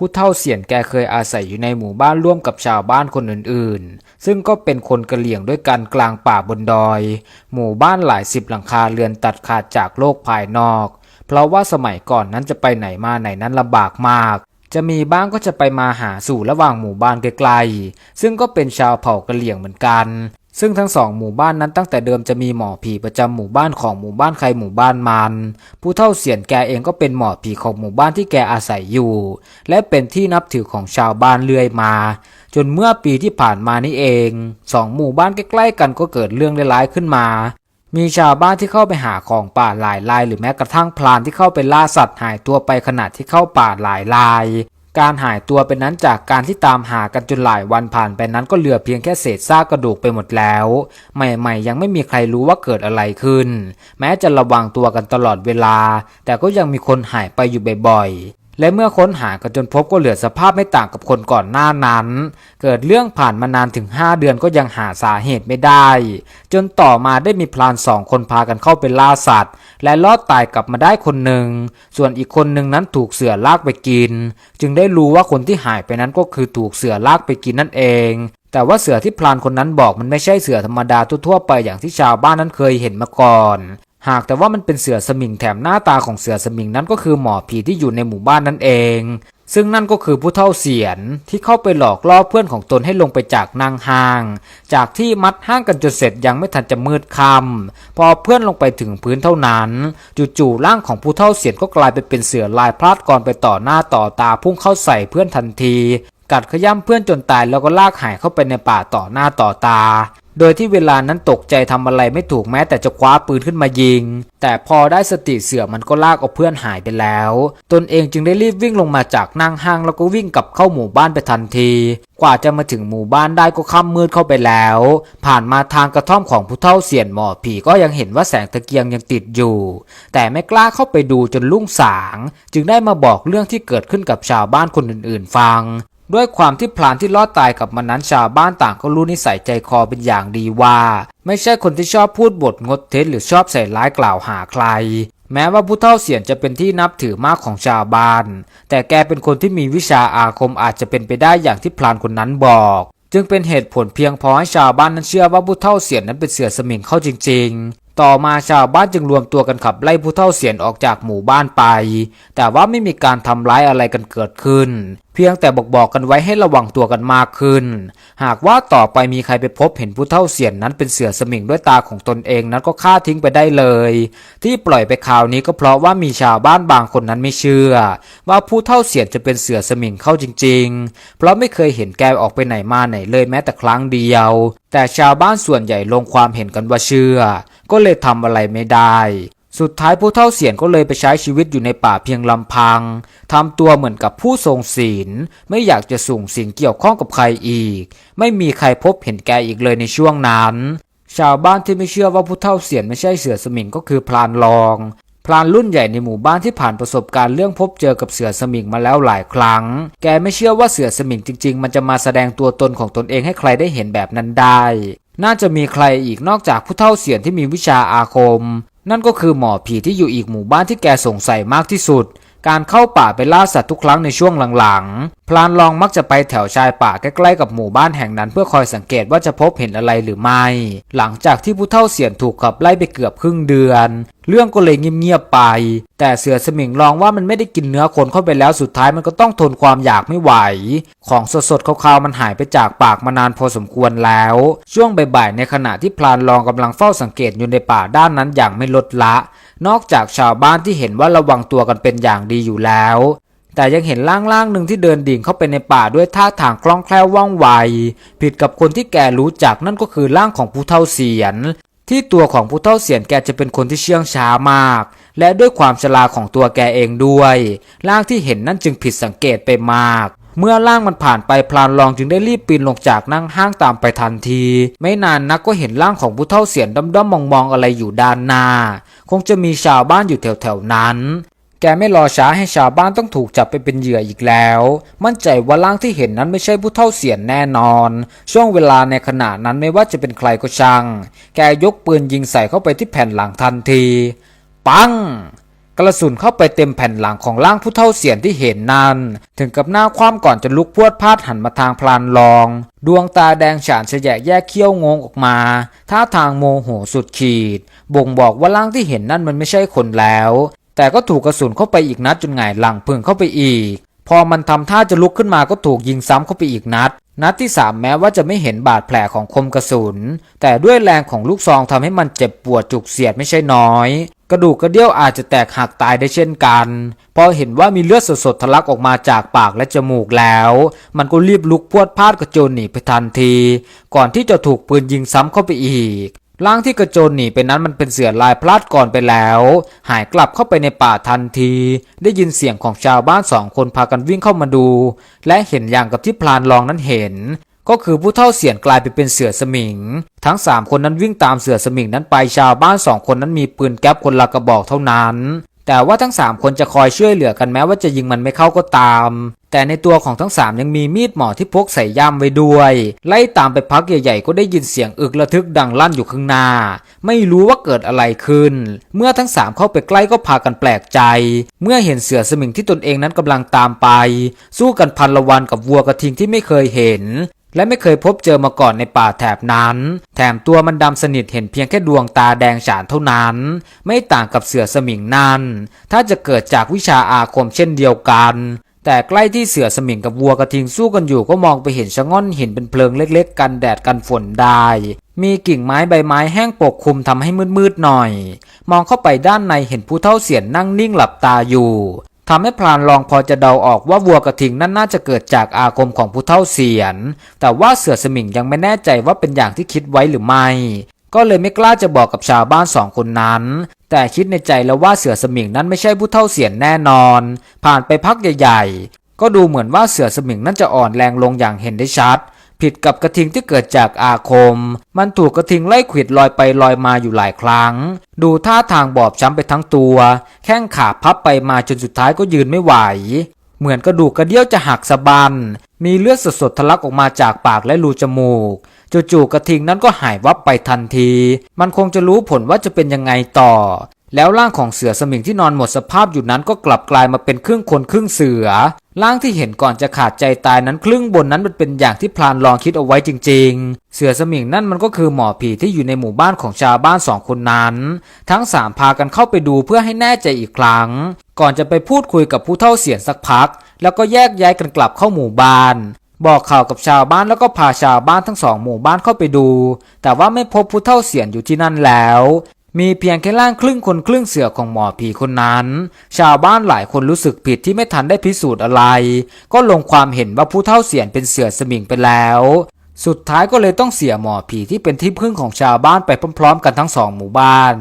ผู้เฒ่าเสียนแกเคยอาศัยอยู่ในหมู่บ้านร่วมกับชาวบ้านคนอื่นๆ ซึ่งก็เป็นคนกะเหลี่ยงด้วยกันกลางป่าบนดอย หมู่บ้านหลายสิบหลังคาเรือนตัดขาดจากโลกภายนอก เพราะว่าสมัยก่อนนั้นจะไปไหนมาไหนนั้นลำบากมาก จะมีบ้างก็จะไปมาหาสู่ระหว่างหมู่บ้านไกลๆ ซึ่งก็เป็นชาวเผ่ากะเหลี่ยงเหมือนกัน ซึ่งทั้งสองหมู่บ้านนั้นตั้งแต่เดิมจะมีหมอผีประจำหมู่บ้านของหมู่บ้านใครหมู่บ้านมัน ผู้เฒ่าเสียนแกเองก็เป็นหมอผีของหมู่บ้านที่แกอาศัยอยู่ และเป็นที่นับถือของชาวบ้านเรื่อยมา จนเมื่อปีที่ผ่านมานี่เองสองหมู่บ้านใกล้ๆกันก็เกิดเรื่องร้ายๆขึ้นมา มีชาวบ้านที่เข้าไปหาของป่าหลายราย หรือแม้กระทั่งพลานที่เข้าไปล่าสัตว์หายตัวไปขณะที่เข้าป่าหลายราย การหายตัวเป็นนั้นจากการที่ตามหากันจนหลายวันผ่านไปนั้นก็เหลือเพียงแค่เศษซากกระดูกไปหมดแล้ว ใหม่ๆ ยังไม่มีใครรู้ว่าเกิดอะไรขึ้น แม้จะระวังตัวกันตลอดเวลา แต่ก็ยังมีคนหายไปอยู่บ่อย และเมื่อค้นหากันจนพบก็เหลือสภาพไม่ต่างกับคนก่อนหน้านั้น เกิดเรื่องผ่านมานานถึง 5 เดือนก็ยังหาสาเหตุไม่ได้ จนต่อมาได้มีพลานสองคนพากันเข้าไปล่าสัตว์ และลอดตายกลับมาได้คนหนึ่ง ส่วนอีกคนหนึ่งนั้นถูกเสือลากไปกิน จึงได้รู้ว่าคนที่หายไปนั้นก็คือถูกเสือลากไปกินนั่นเองแต่ว่าเสือที่พลานคนนั้นบอกมันไม่ใช่เสือธรรมดาทั่วๆไปอย่างที่ชาวบ้านนั้นเคยเห็นมาก่อน หากแต่ว่ามันเป็นเสือสมิงแถมหน้าตาของเสือสมิงนั้นก็คือหมอผีที่อยู่ในหมู่บ้านนั่นเอง ซึ่งนั่นก็คือผู้เท่าเสียนที่เข้าไปหลอกล่อเพื่อนของตนให้ลงไปจากนางห้าง จากที่มัดห้างกันจนเสร็จยังไม่ทันจะมืดค่ำพอเพื่อนลงไปถึงพื้นเท่านั้นจู่ๆร่างของผู้เท่าเสียนก็กลายไปเป็นเสือลายพลาดก่อนไปต่อหน้าต่อตาพุ่งเข้าใส่เพื่อนทันที กัดขย้ำเพื่อนจนตายแล้วก็ลากหายเข้าไปในป่าต่อหน้าต่อตา โดยที่เวลานั้นตกใจทำอะไรไม่ถูกแม้แต่จะคว้าปืนขึ้นมายิง แต่พอได้สติเสือมันก็ลากเอาเพื่อนหายไปแล้ว ตนเองจึงได้รีบวิ่งลงมาจากนั่งห้างแล้วก็วิ่งกลับเข้าหมู่บ้านไปทันที กว่าจะมาถึงหมู่บ้านได้ก็ค่ำมืดเข้าไปแล้ว ผ่านมาทางกระท่อมของผู้เฒ่าเสียนหมอผีก็ยังเห็นว่าแสงตะเกียงยังติดอยู่ แต่ไม่กล้าเข้าไปดูจนลุ่งสาง จึงได้มาบอกเรื่องที่เกิดขึ้นกับชาวบ้านคนอื่นๆ ฟัง ด้วยความที่พลานที่รอดตายกับมันนั้นชาวบ้านต่างก็รู้นิสัยใจคอเป็นอย่างดีว่า ไม่ใช่คนที่ชอบพูดบทงดเท็จหรือชอบใส่ร้ายกล่าวหาใคร แม้ว่าผู้เฒ่าเสียนจะเป็นที่นับถือมากของชาวบ้าน แต่แกเป็นคนที่มีวิชาอาคมอาจจะเป็นไปได้อย่างที่พลานคนนั้นบอก จึงเป็นเหตุผลเพียงพอให้ชาวบ้านนั้นเชื่อว่าผู้เฒ่าเสียนนั้นเป็นเสือสมิงเข้าจริง ๆต่อมาชาวบ้านจึงรวมตัวกันขับไล่ผู้เฒ่าเสียนออกจากหมู่บ้านไป แต่ว่าไม่มีการทำร้ายอะไรกันเกิดขึ้น พียงแต่บอกบอกกันไว้ให้ระวังตัวกันมากขึ้น หากว่าต่อไปมีใครไปพบเห็นผู้เฒ่าเสียนนั้นเป็นเสือสมิงด้วยตาของตนเองนั้นก็ฆ่าทิ้งไปได้เลย ที่ปล่อยไปข่าวนี้ก็เพราะว่ามีชาวบ้านบางคนนั้นไม่เชื่อ ว่าผู้เฒ่าเสียนจะเป็นเสือสมิงเข้าจริง ๆ เพราะไม่เคยเห็นแกออกไปไหนมาไหนเลยแม้แต่ครั้งเดียว แต่ชาวบ้านส่วนใหญ่ลงความเห็นกันว่าเชื่อ ก็เลยทำอะไรไม่ได้ สุดท้ายผู้เฒ่าเสียนก็เลยไปใช้ชีวิตอยู่ในป่าเพียงลำพังทำตัวเหมือนกับผู้ทรงศีล ไม่อยากจะส่งสิ่งเกี่ยวข้องกับใครอีก ไม่มีใครพบเห็นแกอีกเลยในช่วงนั้น ชาวบ้านที่ไม่เชื่อว่าผู้เฒ่าเสียนไม่ใช่เสือสมิงก็คือพลานรองพลานรุ่นใหญ่ในหมู่บ้านที่ผ่านประสบการณ์เรื่องพบเจอกับเสือสมิงมาแล้วหลายครั้ง แกไม่เชื่อว่าเสือสมิงจริง ๆ มันจะมาแสดงตัวตนของตนเองให้ใครได้เห็นแบบนั้นได้ น่าจะมีใครอีกนอกจากผู้เฒ่าเสียนที่มีวิชาอาคม นั่นก็คือหมอผีที่อยู่อีกหมู่บ้านที่แกสงสัยมากที่สุด การเข้าป่าไปล่าสัตว์ทุกครั้งในช่วงหลังๆ พลานรองมักจะไปแถวชายป่าใกล้ๆกับหมู่บ้านแห่งนั้นเพื่อคอยสังเกตว่าจะพบเห็นอะไรหรือไม่ หลังจากที่ผู้เฒ่าเสียนถูกขับไล่ไปเกือบครึ่งเดือน เรื่องก็เลยเงียบๆไป แต่เสือสมิงลองว่ามันไม่ได้กินเนื้อคนเข้าไปแล้วสุดท้ายมันก็ต้องทนความอยากไม่ไหว ของสดๆคาวๆมันหายไปจากปากมานานพอสมควรแล้ว ช่วงบ่ายๆในขณะที่พลานรองกำลังเฝ้าสังเกตอยู่ในป่าด้านนั้นอย่างไม่ลดละ นอกจากชาวบ้านที่เห็นว่าระวังตัวกันเป็นอย่างดีอยู่แล้ว แต่ยังเห็นร่างๆหนึ่งที่เดินดิ่งเข้าไปในป่าด้วยท่าทางคล่องแคล่วว่องไว ผิดกับคนที่แกรู้จักนั่นก็คือร่างของผู้เฒ่าเสียน ที่ตัวของผู้เฒ่าเสียนแกจะเป็นคนที่เชื่องช้ามาก และด้วยความชราของตัวแกเองด้วยร่างที่เห็นนั่นจึงผิดสังเกตไปมากเมื่อร่างมันผ่านไปพลานรองจึงได้รีบปีนลงจากนั่งห้างตามไปทันที ไม่นานนักก็เห็นร่างของผู้เฒ่าเสียนด้อมๆมองๆอะไรอยู่ด้านหน้า คงจะมีชาวบ้านอยู่แถวๆนั้น แกไม่รอช้าให้ชาวบ้านต้องถูกจับไปเป็นเหยื่ออีกแล้ว มั่นใจว่าร่างที่เห็นนั้นไม่ใช่ผู้เฒ่าเสียนแน่นอน ช่วงเวลาในขณะนั้นไม่ว่าจะเป็นใครก็ช่าง แกยกปืนยิงใส่เข้าไปที่แผ่นหลังทันที ปัง กระสุนเข้าไปเต็มแผ่นหลังของร่างผู้เท่าเสียนที่เห็นนั้น ถึงกับหน้าคว่ำก่อนจะลุกพรวดพาดหันมาทางพลานรอง ดวงตาแดงฉานเฉยแยกเขี้ยวงงออกมา ท่าทางโมโหสุดขีด บ่งบอกว่าร่างที่เห็นนั่นมันไม่ใช่คนแล้ว แต่ก็ถูกกระสุนเข้าไปอีกนัดจนหงายหลังพึ่งเข้าไปอีก พอมันทำท่าจะลุกขึ้นมาก็ถูกยิงซ้ำเข้าไปอีกนัดนัดที่สามแม้ว่าจะไม่เห็นบาดแผลของคมกระสุน แต่ด้วยแรงของลูกซองทำให้มันเจ็บปวดจุกเสียดไม่ใช่น้อย กระดูกกระเดี่ยวอาจจะแตกหักตายได้เช่นกันพอเห็นว่ามีเลือดสดๆทะลักออกมาจากปากและจมูกแล้ว มันก็รีบลุกพวดพลาดกระโจนหนีไปทันที ก่อนที่จะถูกปืนยิงซ้ำเข้าไปอีกร่างที่กระโจนหนีไปนั้นมันเป็นเสือลายพลาดก่อนไปแล้ว หายกลับเข้าไปในป่าทันที ได้ยินเสียงของชาวบ้านสองคนพากันวิ่งเข้ามาดู และเห็นอย่างกับที่พลานรองนั้นเห็น ก็คือผู้เท่าเสียนกลายไปเป็นเสือสมิง ทั้งสามคนนั้นวิ่งตามเสือสมิงนั้นไปชาวบ้านสองคนนั้นมีปืนแก๊ปคนละกระบอกเท่านั้น แต่ว่าทั้งสามคนจะคอยช่วยเหลือกันแม้ว่าจะยิงมันไม่เข้าก็ตาม แต่ในตัวของทั้งสามยังมีมีดหมอที่พกใส่ย่ามไว้ด้วย ไล่ตามไปพักใหญ่ๆ ก็ได้ยินเสียงอึกระทึกดังลั่นอยู่ข้างหน้า ไม่รู้ว่าเกิดอะไรขึ้น เมื่อทั้งสามเข้าไปใกล้ก็พากันแปลกใจ เมื่อเห็นเสือสมิงที่ตนเองนั้นกำลังตามไป สู้กันพันละวันกับวัวกระทิงที่ไม่เคยเห็น และไม่เคยพบเจอมาก่อนในป่าแถบนั้น แถมตัวมันดำสนิทเห็นเพียงแค่ดวงตาแดงฉานเท่านั้น ไม่ต่างกับเสือสมิงนั่นถ้าจะเกิดจากวิชาอาคมเช่นเดียวกัน แต่ใกล้ที่เสือสมิงกับวัวกระทิงสู้กันอยู่ก็มองไปเห็นชะง่อนหินเป็นเพลิงเล็กๆ กันแดดกันฝนได้ มีกิ่งไม้ใบไม้แห้งปกคลุมทำให้มืดๆหน่อย มองเข้าไปด้านในเห็นผู้เท่าเสียนนั่งนิ่งหลับตาอยู่ ทำให้พลานลองพอจะเดาออกว่าวัวกระทิงนั่นน่าจะเกิดจากอาคมของผู้เท่าเสียน แต่ว่าเสือสมิงยังไม่แน่ใจว่าเป็นอย่างที่คิดไว้หรือไม่ ก็เลยไม่กล้าจะบอกกับชาวบ้านสองคนนั้น แต่คิดในใจแล้วว่าเสือสมิงนั้นไม่ใช่ผู้เท่าเสียนแน่นอน ผ่านไปพักใหญ่ ๆ ก็ดูเหมือนว่าเสือสมิงนั้นจะอ่อนแรงลงอย่างเห็นได้ชัด ผิดกับกระทิงที่เกิดจากอาคม มันถูกกระทิงไล่ขิดลอยไปลอยมาอยู่หลายครั้ง ดูท่าทางบอบช้ำไปทั้งตัว แข้งขาพับไปมาจนสุดท้ายก็ยืนไม่ไหว เหมือนกระดูกกระเดี่ยวจะหักสะบัน มีเลือดสดๆทะลักออกมาจากปากและรูจมูกจู่ๆกระทิงนั้นก็หายวับไปทันที มันคงจะรู้ผลว่าจะเป็นยังไงต่อ แล้วร่างของเสือสมิงที่นอนหมดสภาพอยู่นั้นก็กลับกลายมาเป็นครึ่งคนครึ่งเสือ ร่างที่เห็นก่อนจะขาดใจตายนั้นครึ่งบนนั้นมันเป็นอย่างที่พลานลองคิดเอาไว้จริง ๆ เสือสมิงนั่นมันก็คือหมอผีที่อยู่ในหมู่บ้านของชาวบ้านสองคนนั้น ทั้งสามพากันเข้าไปดูเพื่อให้แน่ใจอีกครั้ง ก่อนจะไปพูดคุยกับผู้เท่าเสียนสักพัก แล้วก็แยกย้ายกันกลับเข้าหมู่บ้านบอกข่าวกับชาวบ้านแล้วก็พาชาวบ้านทั้งสองหมู่บ้านเข้าไปดู แต่ว่าไม่พบผู้เท่าเสียนอยู่ที่นั่นแล้ว มีเพียงแค่ร่างครึ่งคนครึ่งเสือของหมอผีคนนั้น ชาวบ้านหลายคนรู้สึกผิดที่ไม่ทันได้พิสูจน์อะไร ก็ลงความเห็นว่าผู้เท่าเสียนเป็นเสือสมิงไปแล้ว สุดท้ายก็เลยต้องเสียหมอผีที่เป็นที่พึ่งของชาวบ้านไปพร้อมๆ กันทั้งสองหมู่บ้าน